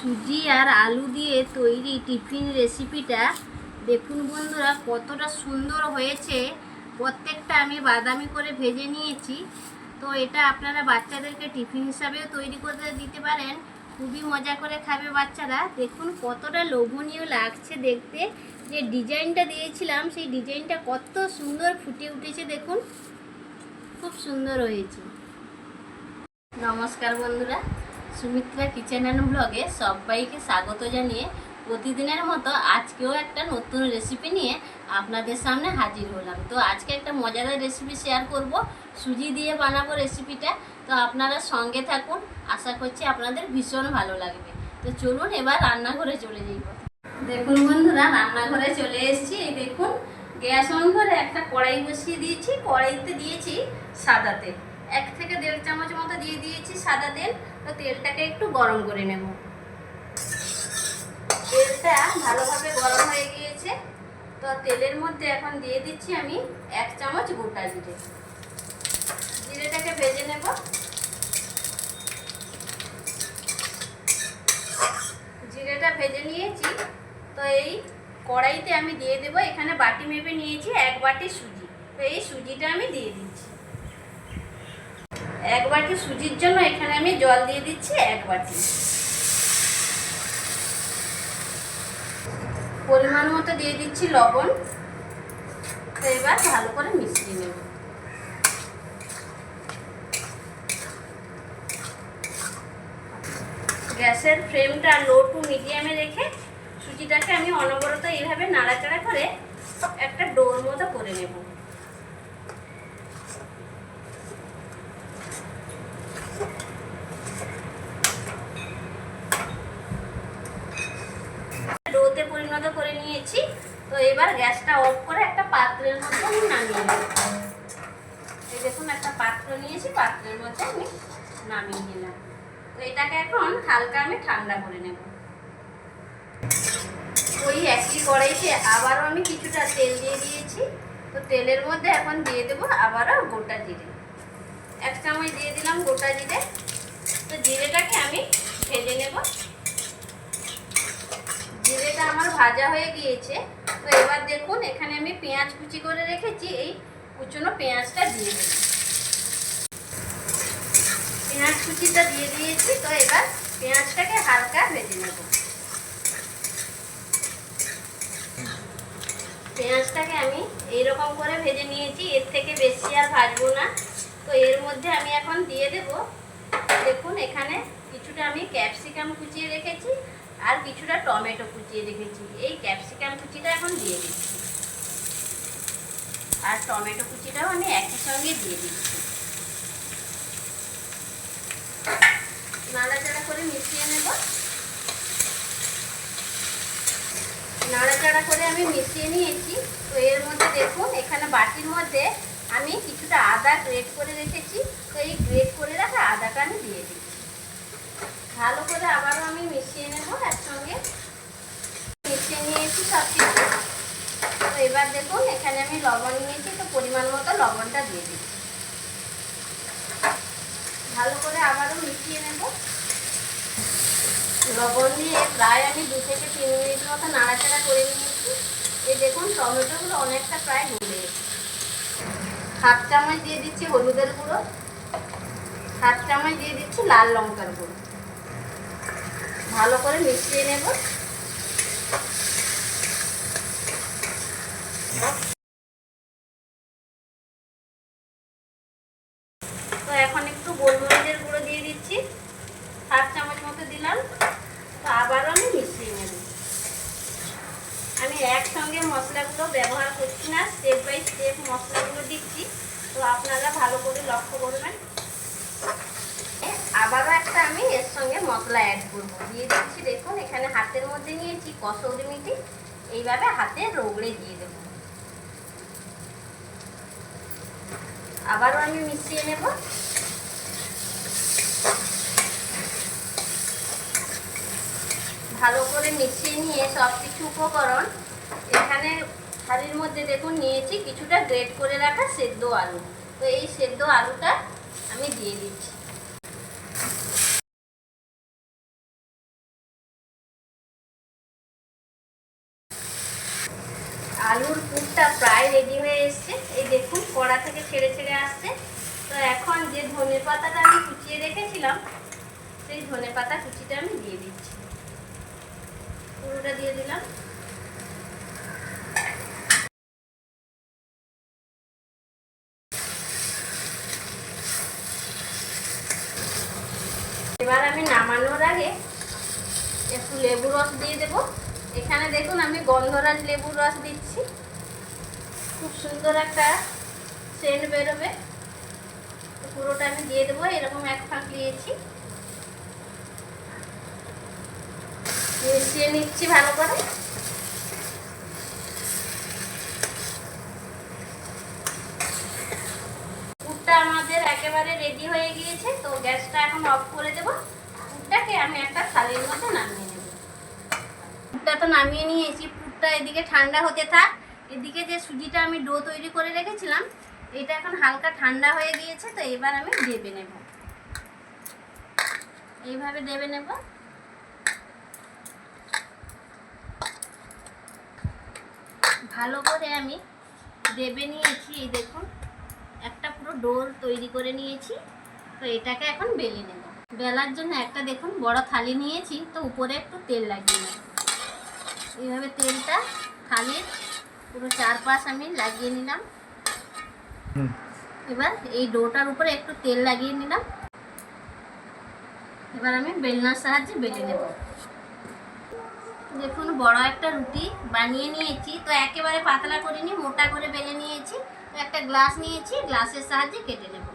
সুজি আর আলু দিয়ে তৈরি টিফিন রেসিপিটা, দেখুন বন্ধুরা কতটা সুন্দর হয়েছে। প্রত্যেকটা আমি বাদামি করে ভেজে নিয়েছি। তো এটা আপনারা বাচ্চাদেরকে টিফিন হিসাবেও তৈরি করে দিতে পারেন। খুবই মজা করে খাবে বাচ্চারা। দেখুন কতটা লোভনীয় লাগছে দেখতে। যে ডিজাইনটা দিয়েছিলাম, সেই ডিজাইনটা কত সুন্দর ফুটে উঠেছে দেখুন। খুব সুন্দর হয়েছে। নমস্কার বন্ধুরা। সুমিত্রা কিচেন অ্যান্ড ব্লগে সবাইকে স্বাগত জানিয়ে প্রতিদিনের মতো আজকেও একটা নতুন রেসিপি নিয়ে আপনাদের সামনে হাজির হলাম। তো আজকে একটা মজাদার রেসিপি শেয়ার করব। সুজি দিয়ে বানাবো রেসিপিটা তো আপনারা সঙ্গে থাকুন। আশা করছি আপনাদের ভীষণ ভালো লাগবে। তো চলুন এবার রান্নাঘরে চলে যাইব দেখুন বন্ধুরা, রান্নাঘরে চলে এসেছি। এই দেখুন, গ্যাস অন করে একটা কড়াই বসিয়ে দিয়েছি। কড়াইতে দিয়েছি সাদা তেল। এক থেকে দেড় চামচ মতো দিয়ে দিয়েছি সাদা তেল। তো তেলটাকে একটু গরম করে নেব। তেলটা ভালোভাবে গরম হয়ে গিয়েছে। তো তেলের মধ্যে এখন দিয়ে দিচ্ছি আমি এক চামচ গোটা জিরে। জিরেটাকে ভেজে নেব। জিরেটা ভেজে নিয়েছি। তো এই কড়াইতে আমি দিয়ে দেবো। এখানে বাটি মেপে নিয়েছি এক বাটি সুজি। তো এই সুজিটা আমি দিয়ে দিচ্ছি। এক বাটি সুজির জন্য এখানে আমি জল দিয়ে দিচ্ছি? এক বাটি পরিমাণ মতো দিয়ে দিচ্ছি লবণ। তো এবার ভালো করে মিশিয়ে নেব। গ্যাসের ফ্লেমটা লো টু মিডিয়ামে রেখে সুজিটাকে আমি অনবরত এইভাবে নাড়াচাড়া করে একটা ডোর মতো করে নেব। করে নিয়েছি। তো এবার গ্যাসটা অফ করে একটা পাত্রের মধ্যে আমি নামিয়ে নেব। এই দেখুন, একটা পাত্র নিয়েছি, পাত্রের মধ্যে আমি নামিয়ে নিলাম। তো এটাকে এখন হালকা আমি ঠান্ডা করে নেব। ওই একই কড়াইতে আবারও আমি কিছুটা তেল দিয়ে দিয়েছি। তো তেলের মধ্যে এখন দিয়ে দেবো আবারও গোটা জিরে। এক চামচ দিয়ে দিলাম গোটা জিরে তো জিরেটাকে আমি ভেজে নেব জিরেটা আমার ভাজা হয়ে গিয়েছে। তো এবার দেখুন, এখানে আমি পেঁয়াজ কুচি করে রেখেছি। এই কুচনো পেঁয়াজটা দিয়ে দেব পেঁয়াজ কুচিটা দিয়ে দিয়েছি। তো এবার পেঁয়াজটাকে হালকা ভেজে নেব। পেঁয়াজটাকে আমি এইরকম করে ভেজে নিয়েছি। এর থেকে বেশি আর ভাজবো না। তো এর মধ্যে আমি এখন দিয়ে দেব। দেখুন, এখানে কিছুটা আমি ক্যাপসিকাম কুচিয়ে রেখেছি। আর কিছুটা টমেটো কুচিয়ে রেখেছি এই ক্যাপসিকাম কুচিটা এখন দিয়ে দিচ্ছি। আর টমেটো কুচিটাও আমি একই সঙ্গে দিয়ে দিচ্ছি। নাড়াচাড়া করে মিশিয়ে নেব। নাড়াচাড়া করে আমি মিশিয়ে নিয়েছি। তো এর মধ্যে দেখুন, এখানে বাটির মধ্যে আমি কিছুটা আদা গ্রেট করে রেখেছি। তো এই গ্রেট করে রাখা আদাটা আমি দিয়ে দিচ্ছি। ভালো করে আবারও আমি মিশিয়ে নেব একসঙ্গে। মিশিয়ে নিয়েছি সব কিছু তো এবার দেখুন, এখানে আমি লবণ নিয়েছি তো পরিমাণ মতো লবণটা দিয়ে দিচ্ছি। ভালো করে আবারও মিশিয়ে নেব। লবণ দিয়ে প্রায় আমি দু থেকে তিন মিনিট মতো নাড়াচাড়া করে নিয়েছি। এই দেখুন, টমেটোগুলো অনেকটা প্রায় গলে গেছে। হাফ চামচ দিয়ে দিচ্ছি হলুদের গুঁড়ো। হাফ চামচ দিয়ে দিচ্ছি লাল লঙ্কার গুঁড়ো। ভালো করে মিশিয়ে নেব। তো এখন একটু গোলমরিচের গুঁড়ো দিয়ে দিচ্ছি। হাফ চামচ মতো দিলাম। তো আবারও আমি মিশিয়ে নেব। আমি একসঙ্গে মশলাগুলো ব্যবহার করছি না স্টেপ বাই স্টেপ মশলাগুলো দিচ্ছি। তো আপনারা ভালো করে লক্ষ্য করবেন আবারও একটা আমি এর সঙ্গে মশলা করব। দিয়ে দিচ্ছি দেখুন, এখানে হাতের মধ্যে নিয়েছি কসৌরি মিটি। এইভাবে হাতে রগড়ে দিয়ে দেব। আবারও আমি মিশিয়ে নেব। ভালো করে মিশিয়ে নিয়ে সব কিছু উপকরণ। এখানে থালির মধ্যে দেখুন নিয়েছি কিছুটা গ্রেট করে রাখা সেদ্ধ আলু। তো এই সেদ্ধ আলুটা আমি দিয়ে দিচ্ছি। পুরটা প্রায় রেডি হয়ে এসছে। এই দেখুন, কড়া থেকে ছেড়ে ছেড়ে আসছে। তো এখন যে ধনে পাতাটা আমি কুচিয়ে রেখেছিলাম, সেই ধনে পাতা কুচিটা আমি দিয়ে দিচ্ছি। পুরোটা দিয়ে দিলাম। এবার আমি নামানোর আগে একটু লেবু রস দিয়ে দেব। এখানে দেখুন, আমি গন্ধরাজ লেবুর রস দিচ্ছি। খুব সুন্দর একটা সেন্ট বেরোবে। পুরোটা আমি দিয়ে দেবো, এরকম এক ফাঁক দিয়েছি। মিশিয়ে নিচ্ছি ভালো করে। পুরটা আমাদের একেবারে রেডি হয়ে গিয়েছে, তো গ্যাসটা এখন অফ করে দেবো। পুরটাকে আমি একটা থালির মধ্যে নামিয়ে নেব। পুরটা তো নামিয়ে নিয়েছি, পুরটা এদিকে ঠান্ডা হতে থাক। এদিকে যে সুজিটা আমি ডো তৈরি করে রেখেছিলাম, এটা এখন হালকা ঠান্ডা হয়ে গিয়েছে, তো এবার আমি দেবে নেব। এইভাবে দেবে নেব। ভালো করে আমি দেবে নিয়েছি, এই দেখুন, একটা পুরো ডোর তৈরি করে নিয়েছি, তো এটাকে এখন বেলে নেব। বেলার জন্য একটা দেখুন, বড় থালি নিয়েছি, তো উপরে একটু তেল লাগিয়ে নেব। এইভাবে তেলটা থালির পুরো চারপাশ আমি লাগিয়ে নিলাম। এবার এই ডোটার উপরে একটু তেল লাগিয়ে নিলাম। এবার আমি বেলনার সাহায্যে বেলে নেব। দেখুন বড় একটা রুটি বানিয়ে নিয়েছি। তো একেবারে পাতলা করিনি মোটা করে বেলে নিয়েছি। একটা গ্লাস নিয়েছি গ্লাসের সাহায্যে কেটে নেব।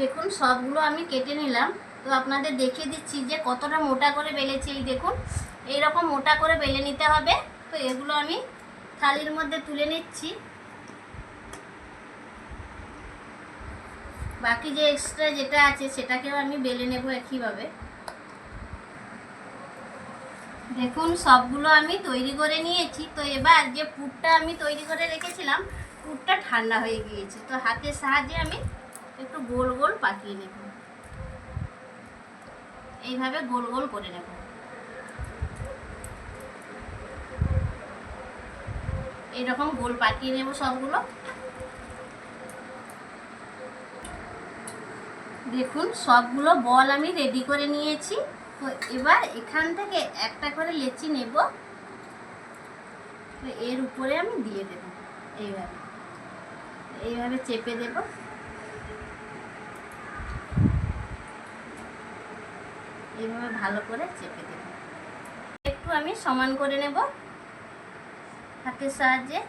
দেখুন, সবগুলো আমি কেটে নিলাম। তো আপনাদের দেখিয়ে দিচ্ছি যে কতটা মোটা করে বেলেছি এই দেখুন। এইরকম মোটা করে বেলে নিতে হবে। তো এগুলো আমি থালির মধ্যে তুলে নিচ্ছি। বাকি যে এক্সট্রা যেটা আছে, সেটাকেও আমি বেলে নেব একইভাবে। দেখুন, সবগুলো আমি তৈরি করে নিয়েছি। তো এবার যে পুরটা আমি তৈরি করে রেখেছিলাম, পুরটা ঠান্ডা হয়ে গিয়েছে। তো হাতের সাহায্যে আমি একটু গোল গোল পাকিয়ে নেব। এইভাবে গোল গোল করে নেব। এইরকম গোল পাকিয়ে নেব সবগুলো। দেখুন, সবগুলো বল আমি রেডি করে নিয়েছি। তো এবার এখান থেকে একটা করে লেচি নেব। তো এর উপরে আমি দিয়ে দেব। এইভাবে। এইভাবে চেপে দেব। এইভাবে ভালো করে চেপে দেব। একটু আমি সমান করে নেব হাতের সাহায্যে।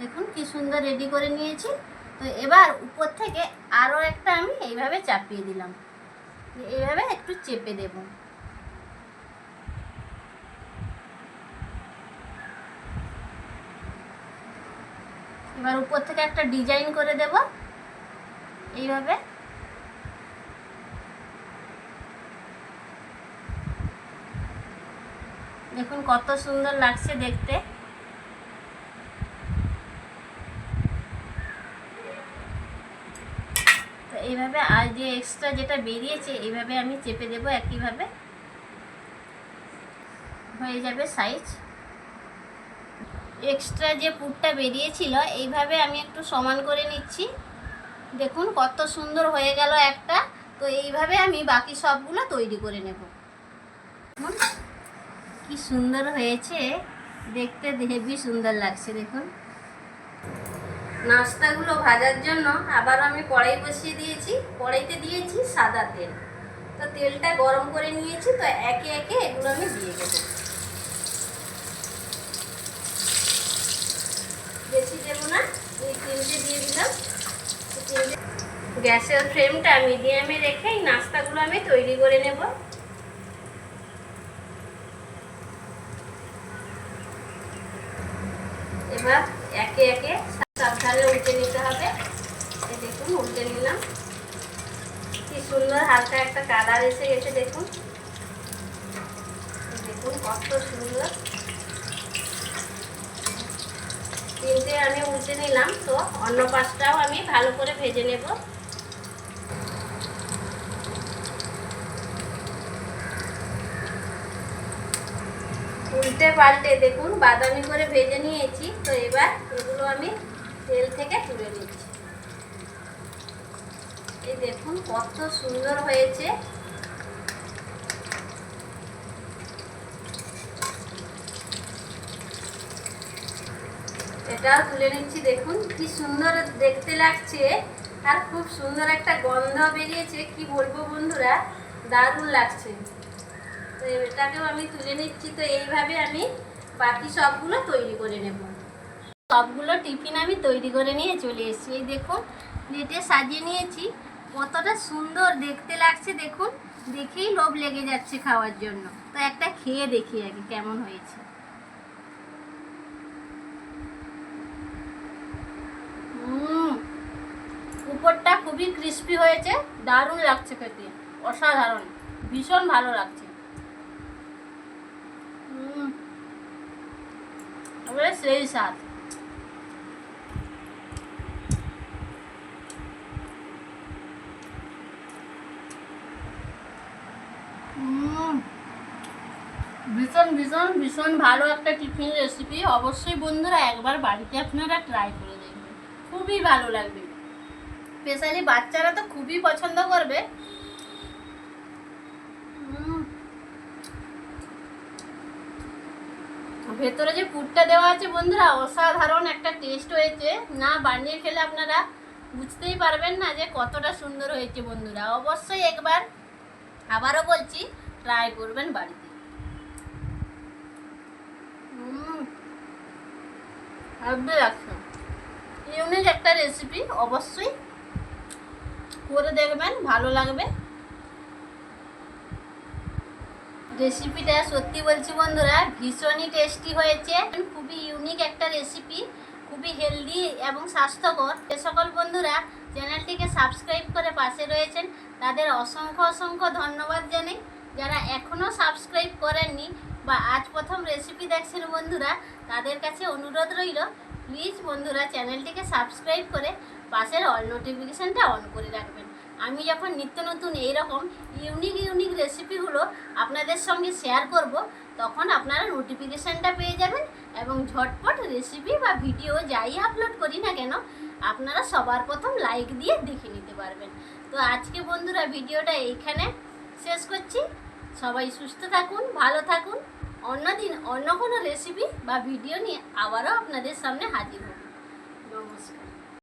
দেখুন কি সুন্দর রেডি করে নিয়েছি। তো এবার উপর থেকে আরও একটা আমি এইভাবে চাপিয়ে দিলাম। এইভাবে একটু চেপে দেব। এবার উপর থেকে একটা ডিজাইন করে দেব। এইভাবে দেখুন কত সুন্দর লাগছে দেখতে। তো এইভাবে আর যে এক্সট্রা যেটা বেরিয়েছে, এইভাবে আমি চেপে দেব একইভাবে। হয়ে যাবে সাইজ এক্সট্রা যে পুরটা বেরিয়েছিল, এইভাবে আমি একটু সমান করে নিচ্ছি। দেখুন কত সুন্দর হয়ে গেল একটা। তো এইভাবে আমি বাকি সবগুলো তৈরি করে নেব। কি সুন্দর হয়েছে। দেখতে হেভি সুন্দর লাগছে, দেখুন। নাস্তাগুলো ভাজার জন্য আবার আমি কড়াই বসিয়ে দিয়েছি। কড়াইতে দিয়েছি সাদা তেল। তো তেলটা গরম করে নিয়েছি, তো একে একে এগুলো আমি দিয়ে দেবো। বেশি দেবো না, এই তিনটে দিয়ে দিলাম। গ্যাসের ফ্লেমটা মিডিয়ামে রেখে এই নাস্তাগুলো আমি তৈরি করে নেব। এবার একে একে সাবধানে উল্টে নিতে হবে। দেখুন, উল্টে নিলাম। কি সুন্দর হালকা একটা কালার এসে গেছে, দেখুন। দেখুন, কত সুন্দর। তিনটে আমি উল্টে নিলাম, তো অন্য পাশটাও আমি ভালো করে ভেজে নেব। উল্টে পাল্টে দেখুন, বাদামি করে ভেজে নিয়েছি। তো এবার এগুলো আমি তেল থেকে তুলে নিচ্ছি। এই দেখুন, কত সুন্দর হয়েছে। এটাও তুলে নিচ্ছি, দেখুন, কি সুন্দর দেখতে লাগছে। আর খুব সুন্দর একটা গন্ধ বেরিয়েছে, কি বলব বন্ধুরা, দারুণ লাগছে। তো এটাকেও আমি তুলে নিচ্ছি, তো এইভাবে আমি বাকি সবগুলো তৈরি করে নেব। সবগুলো টিফিন আমি তৈরি করে নিয়ে চলে এসেছি। এই দেখুন, নেটে সাজিয়ে নিয়েছি। কতটা সুন্দর দেখতে লাগছে, দেখুন। দেখেই লোভ লেগে যাচ্ছে খাওয়ার জন্য। তো একটা খেয়ে দেখি আগে কেমন হয়েছে। উপরটা খুবই ক্রিস্পি হয়েছে। দারুণ লাগছে খেতে। অসাধারণ। ভীষণ ভালো লাগছে। এবারে সেই স্বাদ ভীষণ ভীষণ ভীষণ ভালো একটা টিফিন রেসিপি অবশ্যই বন্ধুরা একবার বাড়িতে আপনারা ট্রাই করে দেখবেন। খুবই ভালো লাগবে। স্পেশালি বাচ্চারা তো খুবই পছন্দ করবে। ভেতরে যে পুরটা দেওয়া আছে বন্ধুরা, অসাধারণ একটা টেস্ট হয়েছে। না বানিয়ে খেলে আপনারা বুঝতেই পারবেন না যে কতটা সুন্দর হয়েছে বন্ধুরা। অবশ্যই একবার আবারও বলছি ট্রাই করবেন বাড়িতে। ইউনিক একটা রেসিপি অবশ্যই করে দেখবেন, ভালো লাগবে। রেসিপিটা সত্যি বলছি বন্ধুরা, ভীষণই টেস্টি হয়েছে। খুবই ইউনিক একটা রেসিপি খুবই হেলদি এবং স্বাস্থ্যকর। যে সকল বন্ধুরা চ্যানেলটিকে সাবস্ক্রাইব করে পাশে রয়েছেন, তাদের অসংখ্য অসংখ্য ধন্যবাদ জানাই। যারা এখনও সাবস্ক্রাইব করেননি বা আজ প্রথম রেসিপি দেখছেন বন্ধুরা, তাদের কাছে অনুরোধ রইল প্লিজ বন্ধুরা চ্যানেলটিকে সাবস্ক্রাইব করে পাশের অল নোটিফিকেশানটা অন করে রাখবেন। আমি যখন নিত্য নতুন এইরকম ইউনিক ইউনিক রেসিপিগুলো আপনাদের সঙ্গে শেয়ার করব, তখন আপনারা নোটিফিকেশানটা পেয়ে যাবেন এবং ঝটপট রেসিপি বা ভিডিও যাই আপলোড করি না কেন, আপনারা সবার প্রথম লাইক দিয়ে দেখে নিতে পারবেন। তো আজকে বন্ধুরা ভিডিওটা এইখানে শেষ করছি। সবাই সুস্থ থাকুন, ভালো থাকুন। অন্যদিন অন্য কোনো রেসিপি বা ভিডিও নিয়ে আবারও আপনাদের সামনে হাজির হব।